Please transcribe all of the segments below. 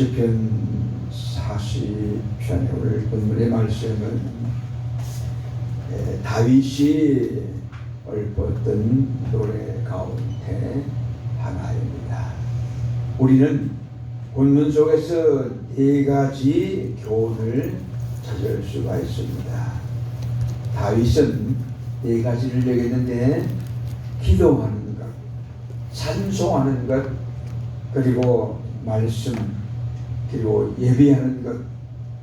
시편 40편의 오늘 본문의 말씀은 에, 다윗이 읊었던 노래 가운데 하나입니다. 우리는 본문 속에서 네 가지 교훈을 찾을 수가 있습니다. 다윗은 네 가지를 얘기했는데 기도하는 것, 찬송하는 것, 그리고 말씀, 그리고 예배하는 것,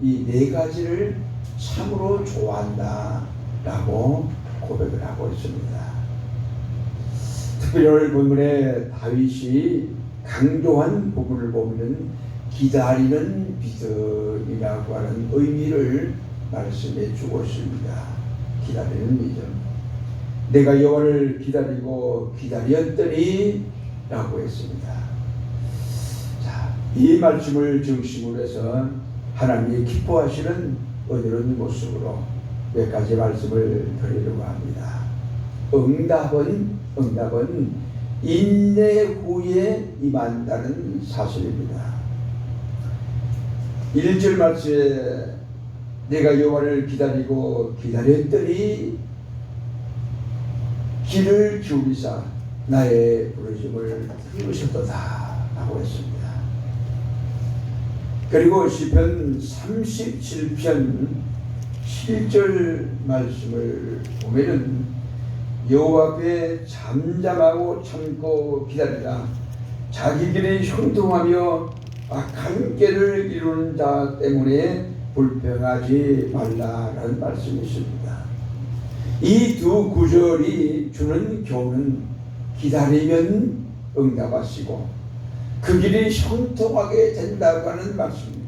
이 네 가지를 참으로 좋아한다라고 고백을 하고 있습니다. 특별히 오늘 본문에 다윗이 강조한 부분을 보면 기다리는 믿음이라고 하는 의미를 말씀해 주고 있습니다. 기다리는 믿음. 내가 여호와를 기다리고 기다렸더니 라고 했습니다. 자, 이 말씀을 중심으로 해서 하나님이 기뻐하시는 은혜로운 모습으로 몇 가지 말씀을 드리려고 합니다. 응답은 응답은 인내 후에 임한다는 사실입니다. 1절 말씀에 내가 여호와를 기다리고 기다렸더니 귀를 기울이사 나의 부르심을 들으셨도다 라고 했습니다. 그리고 시편 37편 7절 말씀을 보면은 여호와 앞에 잠잠하고 참고 기다리라 자기 길에 형통하며 악한 깨를 이루는 자 때문에 불평하지 말라라는 말씀이 있습니다. 이 두 구절이 주는 교훈은 기다리면 응답하시고 그 길이 형통하게 된다고 하는 말씀입니다.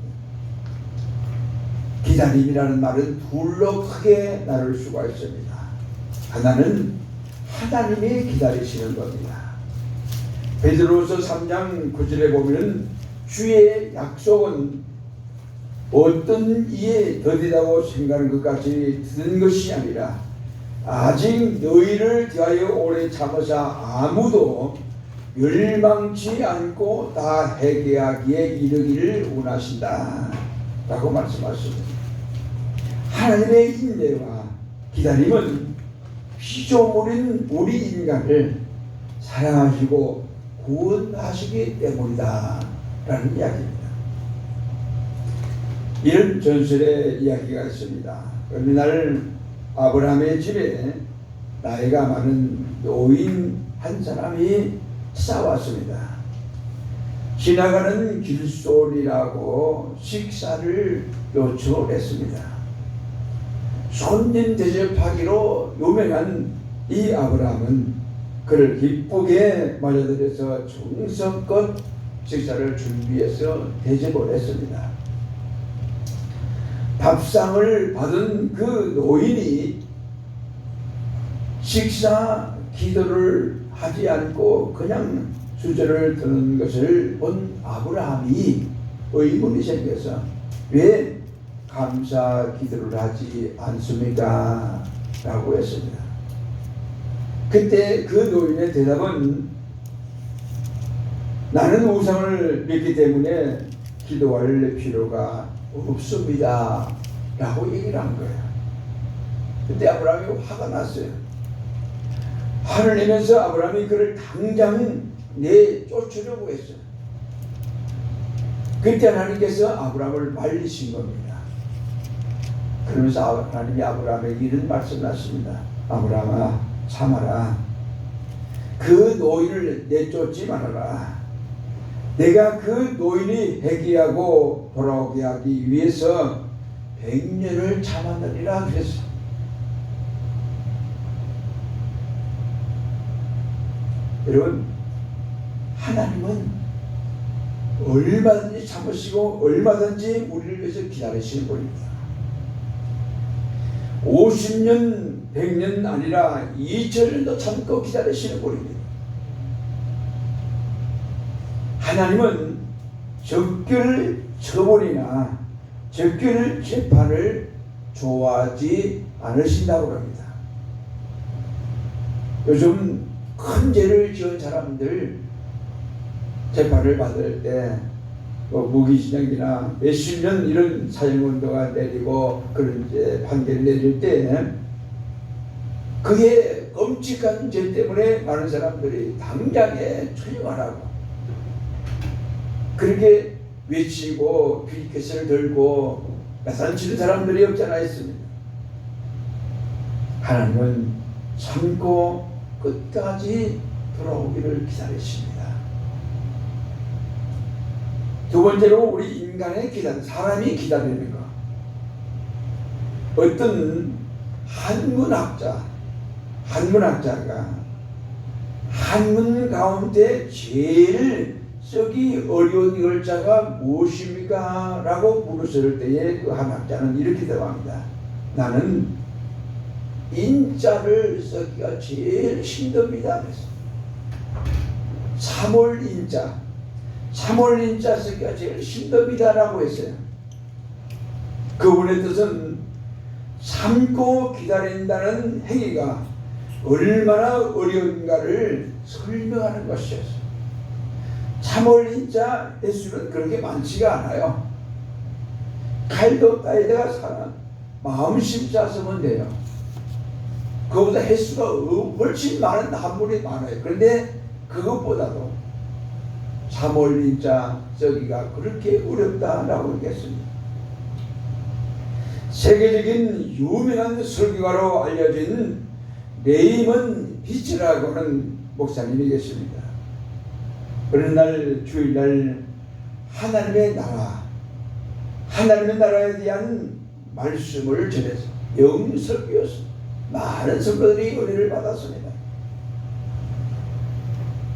기다림이라는 말은 둘로 크게 나눌 수가 있습니다. 하나는 하나님이 기다리시는 겁니다. 베드로서 3장 9절에 보면 주의 약속은 어떤 이에 더디다고 생각하는 것까지 듣는 것이 아니라 아직 너희를 대하여 오래 참으사 아무도 멸망치 않고 다 회개하기에 이르기를 원하신다 라고 말씀하십니다. 하나님의 인내와 기다림은 피조물인 우리 인간을 사랑하시고 구원하시기 때문이다 라는 이야기입니다. 이런 전설의 이야기가 있습니다. 어느 날 아브라함의 집에 나이가 많은 노인 한 사람이 찾아왔습니다. 지나가는 길소리라고 식사를 요청을 했습니다. 손님 대접하기로 유명한 이 아브라함은 그를 기쁘게 맞아들여서 정성껏 식사를 준비해서 대접을 했습니다. 밥상을 받은 그 노인이 식사 기도를 하지 않고 그냥 수저를 드는 것을 본 아브라함이 의문이 생겨서 왜 감사 기도를 하지 않습니까? 라고 했습니다. 그때 그 노인의 대답은 나는 우상을 믿기 때문에 기도할 필요가 없습니다. 라고 얘기를 한 거예요. 그때 아브라함이 화가 났어요. 화를 내면서 아브라함이 그를 당장 내쫓으려고 했어요. 그때 하나님께서 아브라함을 말리신 겁니다. 그러면서 하나님이 아브라함에게 이런 말씀하십니다. 아브라함아 참아라. 그 노인을 내쫓지 말아라. 내가 그 노인이 회개하고 돌아오게 하기 위해서 백년을 참았느니라 그랬어. 여러분 하나님은 얼마든지 참으시고 얼마든지 우리를 위해서 기다리시는 분입니다. 50년, 100년 아니라 2000년도 참고 기다리시는 분입니다. 하나님은 적결 처벌이나 적결 재판을 좋아하지 않으신다고 합니다. 요즘 큰 죄를 지은 사람들 재판을 받을 때 뭐 무기징역이나 몇십 년 이런 사형운동가 내리고 그런 이제 판결 내릴 때 그게 끔찍한 죄 때문에 많은 사람들이 당장에 처형하라고 그렇게 외치고 피켓을 들고 야단치는 사람들이 없잖아 있습니다. 하나님은 참고 끝까지 돌아오기를 기다리십니다. 두 번째로 우리 인간의 기다림, 사람이 기다리는 것. 어떤 한문학자, 한문학자가 한문 가운데 제일 쓰기 어려운 글자가 무엇입니까? 라고 물었을 때에 그 한학자는 이렇게 대답합니다. 나는 인자를 쓰기가 제일 힘듭니다. 그래서 3월 인자, 3월 인자 쓰기가 제일 힘듭니다라고 했어요. 그분의 뜻은 참고 기다린다는 행위가 얼마나 어려운가를 설명하는 것이었어요. 참을 인자 횟수는 그렇게 많지가 않아요. 칼도 따에다가 사람 마음 심자 쓰면 돼요. 그거보다 횟수가 훨씬 많은 한문이 많아요. 그런데 그것보다도 인자 쓰기가 그렇게 어렵다라고 얘기했습니다. 세계적인 유명한 설교가로 알려진 레이먼 비치라고 하는 목사님이 계십니다. 어느 날 주일날 하나님의 나라, 하나님의 나라에 대한 말씀을 전해서 영설교였습니다. 많은 성도들이 은혜를 받았습니다.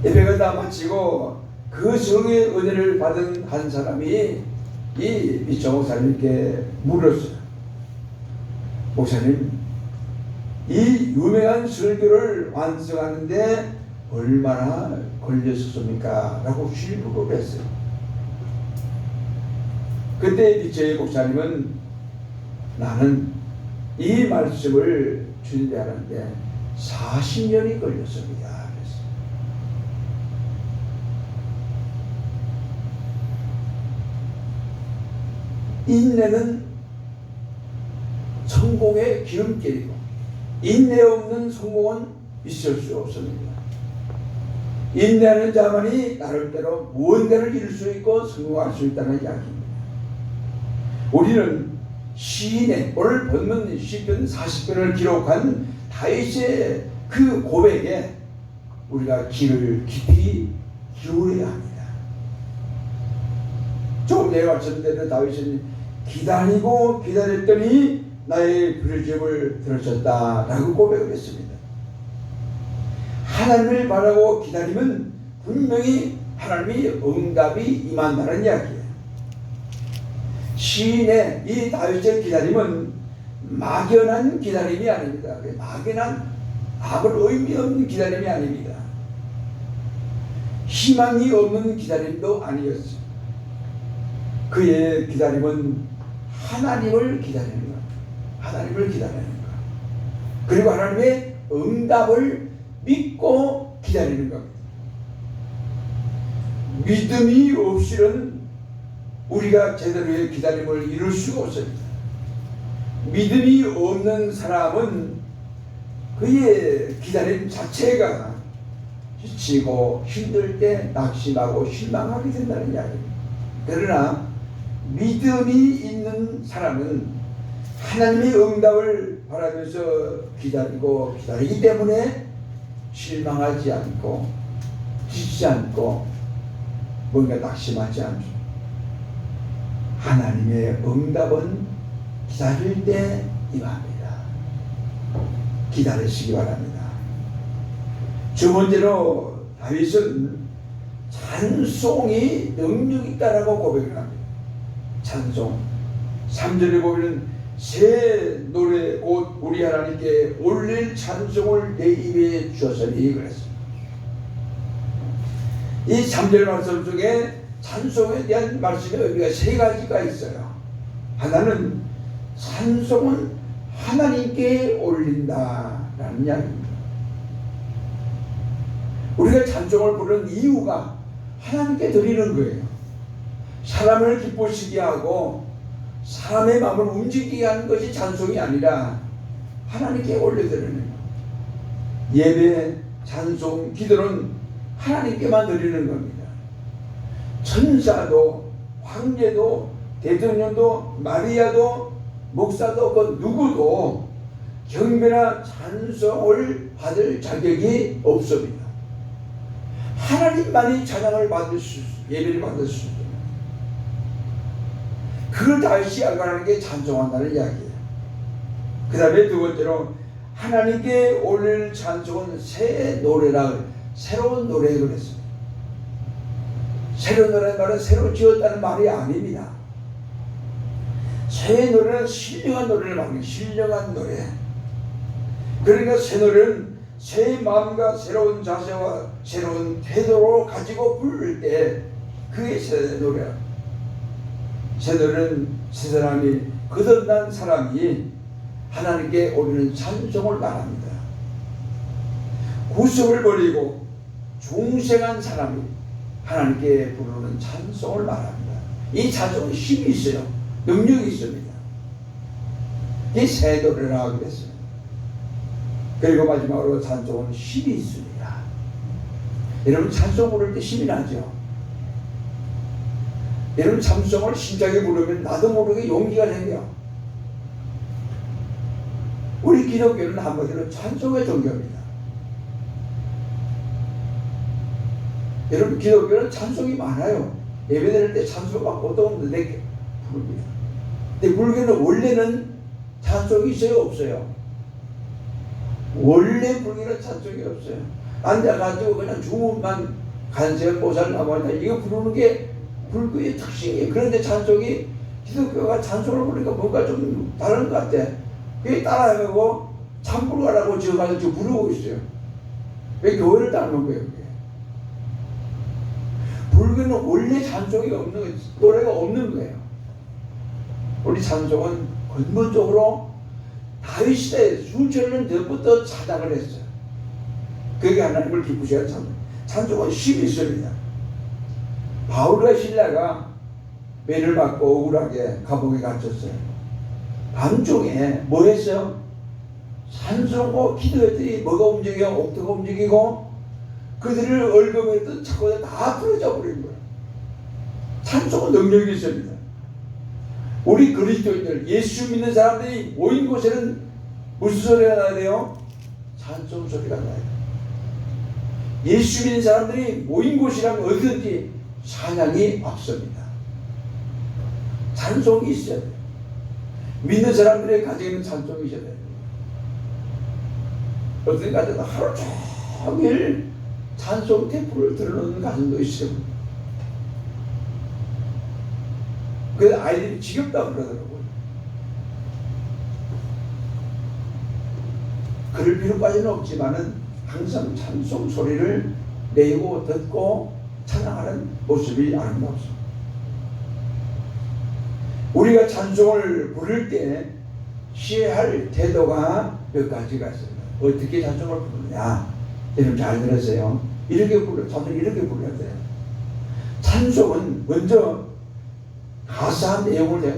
예배가 다 마치고 그 성의 은혜를 받은 한 사람이 이 미처 목사님께 물었어요. 목사님, 이 유명한 설교를 완성하는데 얼마나 걸렸습니까? 라고 실부를 했어요. 그때 미처의 목사님은 나는 이 말씀을 준비하는데 40년이 걸렸습니다. 인내는 성공의 기름길이고 인내 없는 성공은 있을 수 없습니다. 인내하는 자만이 나름대로 무언가를 이룰 수 있고 성공할 수 있다는 이야기입니다. 우리는 시인의 오늘 본문 시편 40편을 기록한 다윗의 그 고백에 우리가 귀를 깊이 기울여야 합니다. 조금 전에 말씀대로 다윗은 기다리고 기다렸더니 나의 부르짖음을 들으셨다라고 고백을 했습니다. 하나님을 바라고 기다리면 분명히 하나님이 응답이 임한다는 이야기예요. 시인의 이 다윗의 기다림은 막연한 기다림이 아닙니다. 막연한 아무 의미 없는 기다림이 아닙니다. 희망이 없는 기다림도 아니었어요. 그의 기다림은 하나님을 기다리는 것. 하나님을 기다리는 것. 그리고 하나님의 응답을 믿고 기다리는 겁니다. 믿음이 없이는 우리가 제대로의 기다림을 이룰 수가 없습니다. 믿음이 없는 사람은 그의 기다림 자체가 지치고 힘들 때 낙심하고 실망하게 된다는 이야기입니다. 그러나 믿음이 있는 사람은 하나님의 응답을 바라면서 기다리고 기다리기 때문에 실망하지 않고 지치지 않고 뭔가 낙심하지 않죠. 하나님의 응답은 기다릴 때 임합니다. 기다리시기 바랍니다. 두 번째로 다윗은 찬송이 능력 있다라고 고백을 합니다. 찬송. 3절에 보면 새 노래 곧 우리 하나님께 올릴 찬송을 내 입에 주었으니 그랬습니다. 이 3절 말씀 중에 찬송에 대한 말씀의 의미가 세 가지가 있어요. 하나는 찬송은 하나님께 올린다라는 이야기입니다. 우리가 찬송을 부르는 이유가 하나님께 드리는 거예요. 사람을 기쁘시게 하고 사람의 마음을 움직이게 하는 것이 찬송이 아니라 하나님께 올려드리는 것. 예배, 찬송, 기도는 하나님께만 드리는 겁니다. 천사도 황제도 대통령도 마리아도 목사도 그 누구도 경배나 찬송을 받을 자격이 없습니다. 하나님만이 찬양을 받을 수, 예배를 받을 수 있습니다. 그걸 다시 알아가는 게 찬송한다는 이야기예요. 그 다음에 두 번째로 하나님께 올릴 찬송은 새 노래라 새로운 노래 그랬습니다. 새로운 노래는 말은 새로 지었다는 말이 아닙니다. 새 노래는 신령한 노래를 말해요. 신령한 노래. 그러니까 새 노래는 새 마음과 새로운 자세와 새로운 태도로 가지고 부를 때 그게 새 노래야. 새 노래는 새 사람이 거듭난 사람이 하나님께 올리는 찬송을 말합니다. 구속을 버리고 중생한 사람이 하나님께 부르는 찬송을 말합니다. 이 찬송은 힘이 있어요. 능력이 있습니다. 이새 노래라고 그랬어요. 그리고 마지막으로 찬송은 힘이 있습니다. 여러분 찬송 부를 때 힘이 나죠. 여러분 찬송을 심장에 부르면 나도 모르게 용기가 생겨. 우리 기독교는 한마디로 찬송의 종교입니다. 여러분 기독교는 찬송이 많아요. 예배 드릴 때 찬송 막 어떤 분들 부릅니다. 근데 불교는 원래는 찬송이 있어요 없어요? 원래 불교는 찬송이 없어요. 앉아가지고 그냥 주문만 간세한 보살 나머지 이거 부르는 게 불교의 특징이에요. 그런데 찬송이 기독교가 찬송을 부르니까 뭔가 좀 다른 것 같아. 그게 따라해가고 참불가라고 지어가지고 부르고 있어요. 왜 교회를 닮은 거예요? 불교는 원래 찬송이 없는 거예요. 노래가 없는 거예요. 우리 찬송은 근본적으로 다윗 시대 수천 년 전부터 차닥을 했어요. 그게 하나님을 기쁘시게 찬송. 찬송은 힘이 있습니다. 바울과 신라가 매를 맞고 억울하게 감옥에 갇혔어요. 밤중에 뭐 했어요? 산소고 기도했더니 뭐가 움직여? 옥토가 움직이고 그들을 얼금했던 자꾸 다 풀어져 버린 거예요. 찬송은 능력이 있습니다. 우리 그리스도인들 예수 믿는 사람들이 모인 곳에는 무슨 소리가 나야 돼요? 찬송 소리가 나요. 예수 믿는 사람들이 모인 곳이라면 어디든지 찬양이 앞섭니다. 찬송이 있어야 돼요. 믿는 사람들이 가지고 있는 찬송이 있어야 돼요. 어떤 가정은 하루 종일 찬송 테이프를 들어놓는 가정도 있어요. 그 아이들이 지겹다 그러더라고요. 그럴 필요까지는 없지만은 항상 찬송 소리를 내고 듣고 찬양하는 모습이 아름답습니다. 우리가 찬송을 부를 때 취해야 할 태도가 몇 가지가 있습니다. 어떻게 찬송을 부르냐? 여러분 잘 들으세요. 이렇게 불러, 찬송 이렇게 불러야 돼요. 찬송은 먼저 가사한 내용을 내가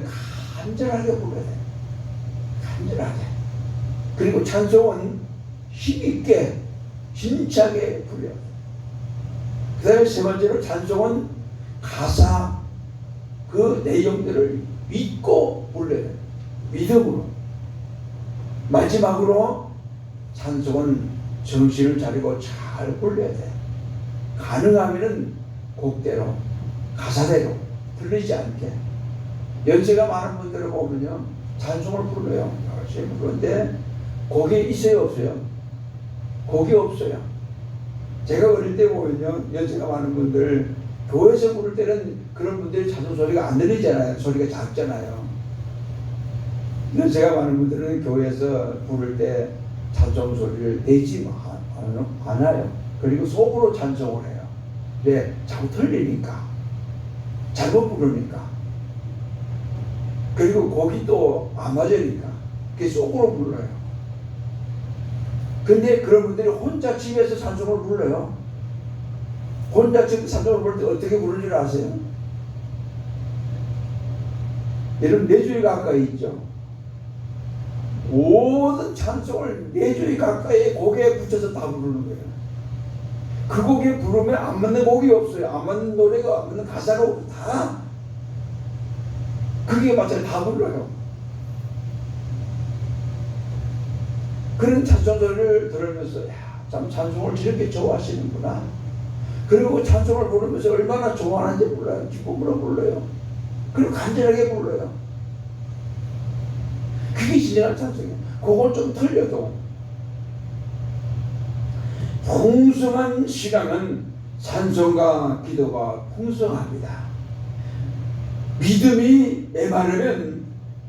간절하게 불러야 돼. 간절하게. 그리고 찬송은 힘있게, 힘차게 불러야 돼. 그 다음에 세 번째로 찬송은 가사, 그 내용들을 믿고 불러야 돼. 믿음으로. 마지막으로 찬송은 정신을 차리고 잘 불러야 돼. 가능하면은 곡대로, 가사대로 들리지 않게. 연세가 많은 분들을 보면요. 찬송을 불러요. 부르는데 곡이 있어요, 없어요? 곡이 없어요. 제가 어릴 때 보면요. 연세가 많은 분들 교회에서 부를 때는 그런 분들이 찬송 소리가 안 들리잖아요. 소리가 작잖아요. 연세가 많은 분들은 교회에서 부를 때 찬송 소리를 내지 않아요. 그리고 속으로 찬송을 해요. 왜? 자꾸 틀리니까. 잘못 부르니까. 그리고 또안 맞으니까. 그게 속으로 불러요. 근데 그런 분들이 혼자 집에서 찬송을 불러요. 혼자 집 찬송을 부를 때 어떻게 부르는 줄 아세요? 여러분 내주에 가까이 있죠. 모든 찬송을 내주에 가까이 고개에 붙여서 다 부르는 거예요. 그 곡에 부르면 안 맞는 곡이 없어요. 안 맞는 노래가 안 맞는 가사로 다 그게 맞아요. 다 불러요. 그런 찬송들을 들으면서 야, 참 찬송을 이렇게 좋아하시는구나. 그리고 찬송을 부르면서 얼마나 좋아하는지 몰라요. 기쁨으로 불러요. 그리고 간절하게 불러요. 진정한 찬송이에요. 그걸 좀 틀려도 풍성한 신앙은 찬송과 기도가 풍성합니다. 믿음이 메마르면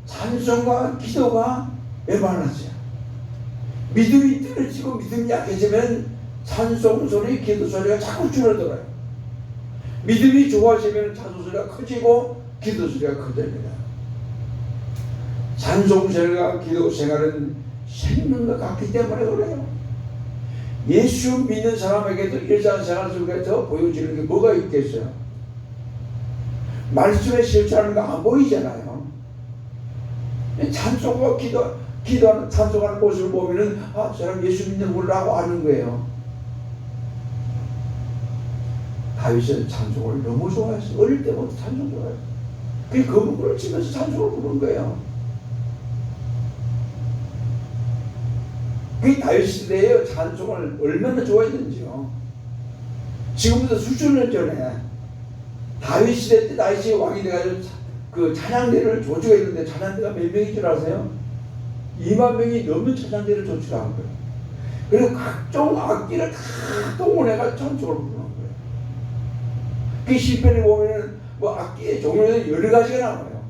찬송과 기도가 메말라져요. 믿음이 떨어지고 믿음이 약해지면 찬송 소리, 기도 소리가 자꾸 줄어들어요. 믿음이 좋아지면 찬송 소리가 커지고 기도 소리가 커집니다. 찬송 생활과 기도 생활은 생명과 같기 때문에 그래요. 예수 믿는 사람에게도 일상생활 속에 더 보여지는 게 뭐가 있겠어요? 말씀에 실천하는 거 안 보이잖아요. 찬송과 기도, 기도하는, 찬송하는 모습을 보면은, 아, 저 사람 예수 믿는구나라고 아는 거예요. 다윗은 찬송을 너무 좋아했어. 어릴 때부터 찬송 좋아했어. 그 거북을 치면서 찬송을 부른 거예요. 그 다윗 시대에 찬송을 얼마나 좋아했는지요. 지금부터 년 전에 다윗 시대 때 다윗이 왕이 돼가지고 차- 그 찬양대를 조직했는데 찬양대가 몇 명인 줄 아세요? 2만 명이 넘는 찬양대를 조직한 거예요. 그래서 각종 악기를 다 동원해가 찬송을 부르는 거예요. 그 시편에 보면은 뭐 악기의 종류는 여러 가지가 나와요.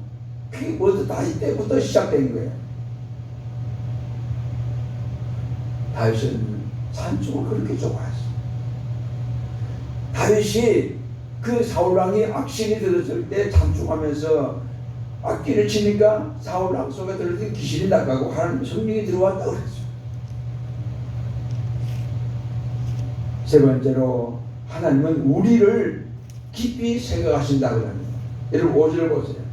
그게 모두 다윗 때부터 시작된 거예요. 다윗은 찬송을 그렇게 좋아했어. 다윗이 그 사울왕이 악신이 들었을 때 찬송하면서 악기를 치니까 사울왕 속에 때 귀신이 나가고 하나님 성령이 들어왔다 그랬어. 세 번째로 하나님은 우리를 깊이 생각하신다 그럽니다. 여러분 5절 보세요.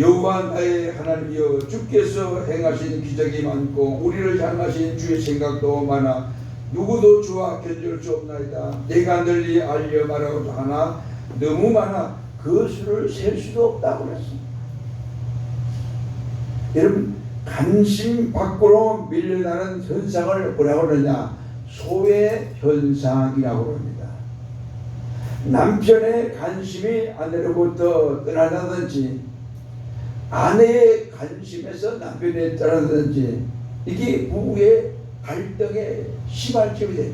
여호와 나의 하나님이여 주께서 행하신 기적이 많고 우리를 향하신 주의 생각도 많아 누구도 주와 견줄 수 없나이다. 내가 널리 알려 말하고자 하나 너무 많아 그 수를 셀 수도 없다고 그랬어 여러분 관심 밖으로 밀려나는 현상을 뭐라고 그러냐? 소외 현상이라고 합니다. 남편의 관심이 아내로부터 떠나다든지 아내의 관심에서 남편에 떠나든지 이게 부부의 갈등에 시발점이 돼요.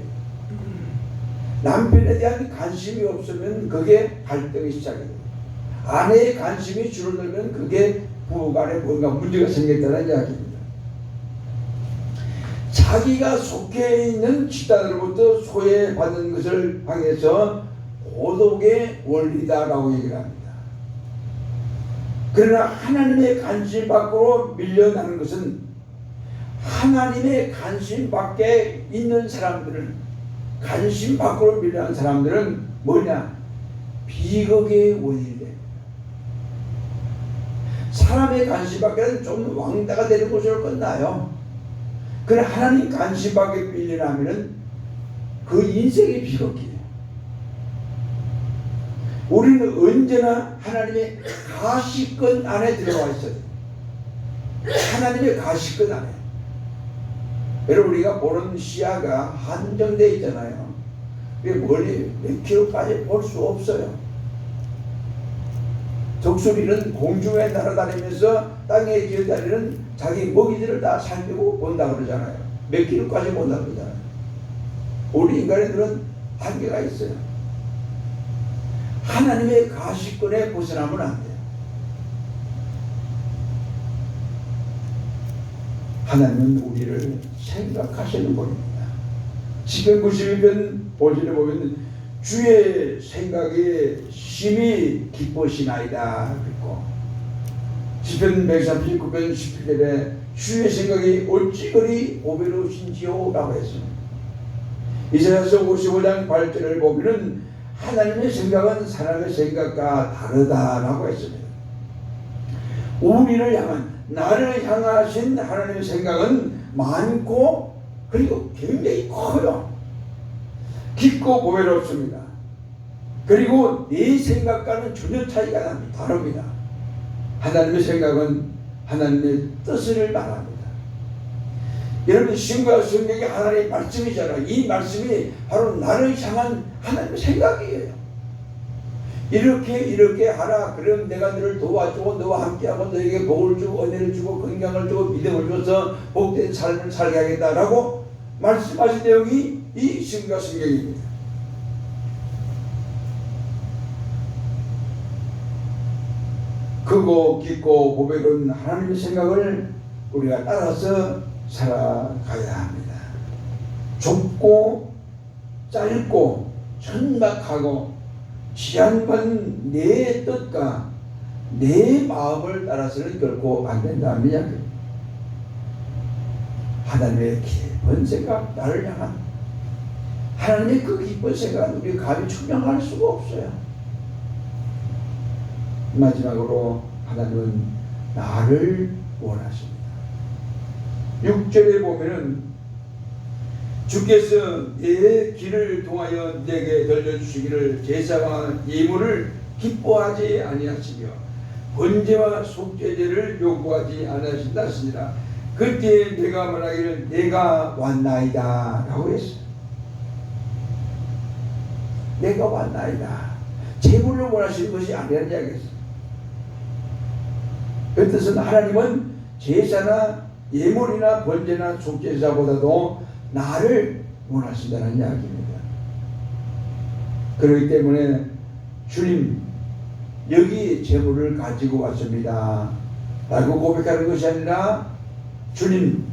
남편에 대한 관심이 없으면 그게 갈등이 시작이 돼요. 아내의 관심이 줄어들면 그게 부부 간에 뭔가 문제가 생겼다는 이야기입니다. 자기가 속해 있는 집단으로부터 소외받는 것을 향해서 고독의 원리다라고 얘기를 합니다. 그러나 하나님의 관심 밖으로 밀려나는 것은 하나님의 관심 밖에 있는 사람들은 관심 밖으로 밀려난 사람들은 뭐냐 비극의 원인이 돼. 사람의 관심 밖에는 좀 왕따가 되는 곳으로 끝나요. 그러나 하나님 관심 밖에 밀려나면은 그 인생이 비극이에요. 우리는 언제나 하나님의 가시권 안에 들어와 있어요. 하나님의 가시권 안에. 여러분 우리가 보는 시야가 한정되어 있잖아요. 멀리 몇 킬로까지 볼 수 없어요. 독수리는 공중에 날아다니면서 땅에 기어다니는 자기 먹이들을 다 살피고 본다 그러잖아요. 몇 킬로까지 본다 그러잖아요. 우리 인간들은 한계가 있어요. 하나님의 가시권에 벗어나면 안 돼요. 하나님은 우리를 생각하시는 분입니다. 시편 91편 5절에 보면 주의 생각에 심히 기뻐시나이다 그랬고 시편 139편 17절에 주의 생각이 어찌 그리 보배로우신지요 라고 했습니다. 이사야서 55장 8절을 보면은 하나님의 생각은 사람의 생각과 다르다라고 했습니다. 우리를 향한 나를 향하신 하나님의 생각은 많고 그리고 굉장히 커요. 깊고 고배롭습니다. 그리고 내 생각과는 전혀 차이가 납니다. 다릅니다. 하나님의 생각은 하나님의 뜻을 말합니다. 여러분 신과 성경이 하나님의 말씀이잖아요. 이 말씀이 바로 나를 향한 하나님의 생각이에요. 이렇게 이렇게 하라. 그럼 내가 너를 도와주고 너와 함께하고 너에게 복을 주고 은혜를 주고 건강을 주고 믿음을 줘서 복된 삶을 살게 하겠다라고 말씀하신 내용이 이 신과 성경입니다. 크고 깊고 보배로운 하나님의 생각을 우리가 따라서 살아가야 합니다. 좁고 짧고 천박하고 지향만 내 뜻과 내 마음을 따라서는 결코 안 이야기입니다. 하나님의 깊은 생각, 나를 향한 하나님의 그 깊은 생각은 우리 감히 투명할 수가 없어요. 마지막으로 하나님은 나를 원하십니다. 6절에 보면은 주께서 내 길을 통하여 내게 들려주시기를 제사와 예물을 기뻐하지 아니하시며 번제와 속죄제를 요구하지 아니하신다 하시니라. 그때 내가 말하기를 내가 왔나이다 라고 했어요. 내가 왔나이다. 제물을 원하시는 것이 아니라는 이야기였어요. 그 뜻은 하나님은 제사나 예물이나 번제나 속죄사보다도 나를 원하신다는 이야기입니다. 그렇기 때문에 주님 여기 재물을 가지고 왔습니다. 라고 고백하는 것이 아니라 주님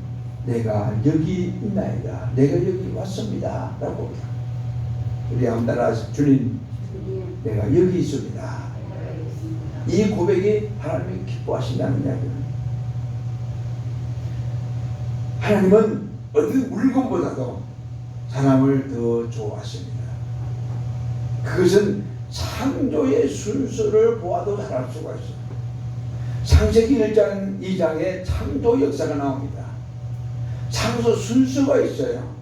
내가 여기 있나이다. 내가 여기 왔습니다. 라고 고백합니다. 우리 한번 따라 주님 내가 여기 있습니다. 이 고백이 하나님이 기뻐하신다는 이야기입니다. 하나님은 어떤 물건보다도 사람을 더 좋아하십니다. 그것은 창조의 순서를 보아도 잘 알 수가 있어요. 창세기 1장 2장에 창조 역사가 나옵니다. 창조 순서가 있어요.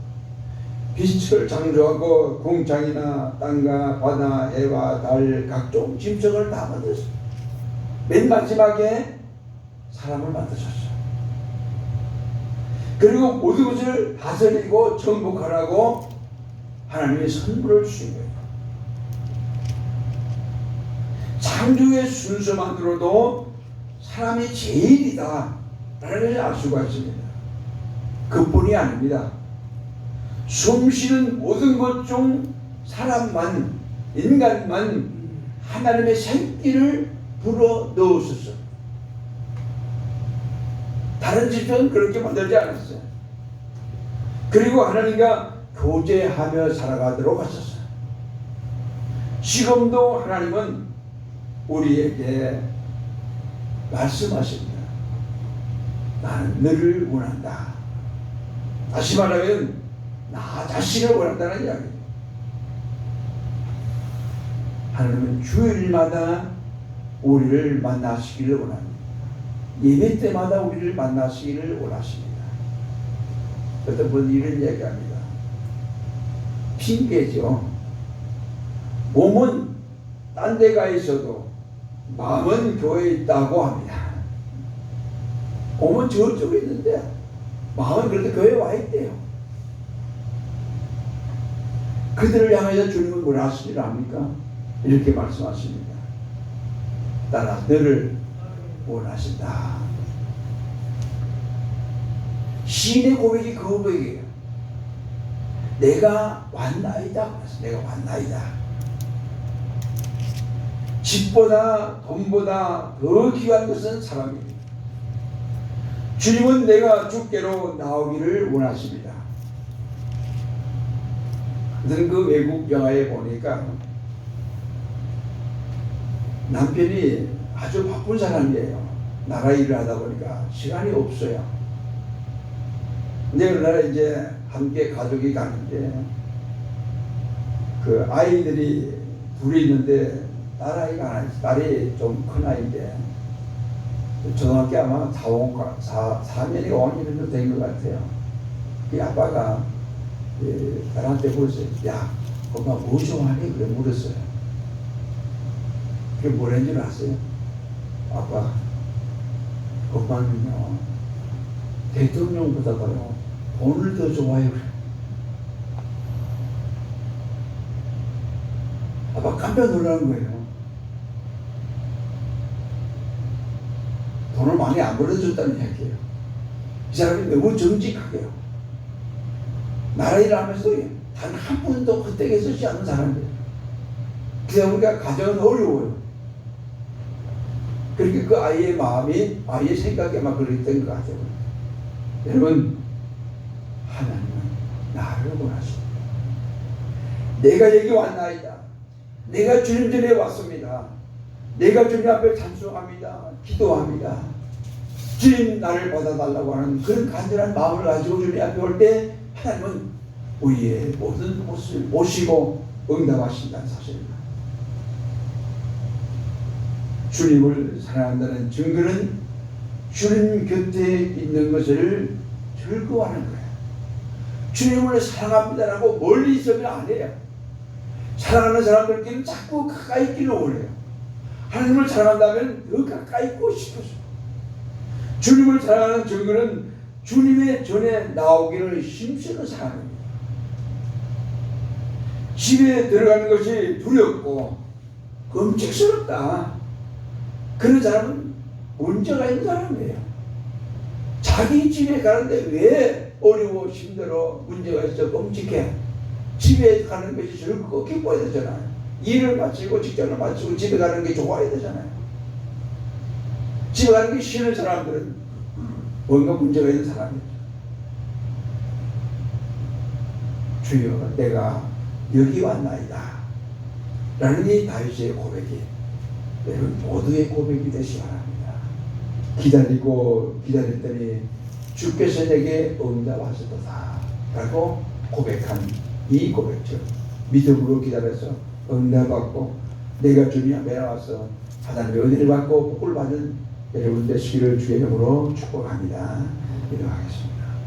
빛을 창조하고 공창이나 땅과 바다, 해와 달, 각종 짐승을 다 만들었어요. 맨 마지막에 사람을 만드셨어요. 그리고 모든 것을 다스리고 정복하라고 하나님의 선물을 주신 거예요. 창조의 순서만으로도 사람이 제일이다. 라는 알 수가 있습니다. 그뿐이 아닙니다. 숨 쉬는 모든 것 중 사람만, 인간만 하나님의 생기를 불어 넣으셨어. 다른 집은 그렇게 만들지 않았어요. 그리고 하나님과 교제하며 살아가도록 하셨어요. 지금도 하나님은 우리에게 말씀하십니다. 나는 너를 원한다. 다시 말하면 나 자신을 원한다는 이야기입니다. 하나님은 주일마다 우리를 만나시기를 원합니다. 예배 때마다 우리를 만나시기를 원하십니다. 어떤 분이 이런 얘기합니다. 핑계죠. 몸은 딴 데가 있어도 마음은 교회에 있다고 합니다. 몸은 저쪽에 있는데 마음은 그래도 교회에 와 있대요. 그들을 향하여 주님은 하시리라 합니까? 이렇게 말씀하십니다. 따라 너를 원하신다. 시인의 고백이 그 고백이에요. 내가 왔나이다. 그래서 내가 왔나이다. 집보다 돈보다 더 귀한 것은 사람입니다. 주님은 내가 주께로 나오기를 원하십니다. 저는 그 외국 영화에 보니까 남편이 아주 바쁜 사람이에요. 나라 일을 하다 보니까 시간이 없어요. 근데 그날 이제 함께 가족이 가는데 그 아이들이 둘이 있는데 딸아이가 하나 있어. 딸이 좀 큰 아이인데 초등학교 아마 4, 5, 4, 4년이 5년 정도 된것 같아요. 그 아빠가 예, 딸한테 물었어요. 야, 엄마 뭐 좋아하니? 그래 물었어요. 그게 뭐라는 줄 아세요? 아빠, 엄마는요, 대통령보다도요, 돈을 더 좋아해요. 아빠 깜짝 놀라는 거예요. 돈을 많이 안 벌어줬다는 이야기예요. 이 사람이 너무 정직하게요. 나라 일을 하면서도 단한 푼도 헛되게 쓰지 않는 사람이에요. 그래서 우리가 가정은 어려워요. 그렇게 그 아이의 마음이 아이의 생각에만 그랬던 것 같아요. 여러분 하나님은 나를 원하십니다. 내가 여기 왔나이다. 내가 주님 전에 왔습니다. 내가 주님 앞에 찬송합니다. 기도합니다. 주님 나를 받아달라고 하는 그런 간절한 마음을 가지고 주님 앞에 올 때 하나님은 우리의 모든 것을 보시고 응답하신다는 사실입니다. 주님을 사랑한다는 증거는 주님 곁에 있는 것을 즐거워하는 거예요. 주님을 사랑합니다라고 멀리 있으면 안 해요. 사랑하는 사람들끼리는 자꾸 가까이 있기를 원해요. 하나님을 사랑한다면 더 가까이 있고 싶어서. 주님을 사랑하는 증거는 주님의 전에 나오기를 힘쓰는 사람입니다. 집에 들어가는 것이 두렵고 끔찍스럽다. 그런 사람은 문제가 있는 사람이에요. 자기 집에 가는데 왜 어려워 힘들어 문제가 있어 끔찍해 집에 가는 것이 즐겁고 기뻐야 되잖아요. 일을 마치고 직장을 마치고 집에 가는 게 좋아야 되잖아요. 집에 가는 게 싫은 사람들은 뭔가 문제가 있는 사람이죠. 주여 내가 여기 왔나이다. 라는 이 다윗의 고백이 여러분 모두의 고백이 되시 바랍니다. 기다리고 기다렸더니 주께서 내게 응답하셨도다. 라고 고백한 이 고백죠. 믿음으로 기다려서 응답받고 내가 주님 앞에 나와서 하나님의 은혜를 받고 복을 받은 여러분 되시기를 주의 이름으로 축복합니다. 기도하겠습니다.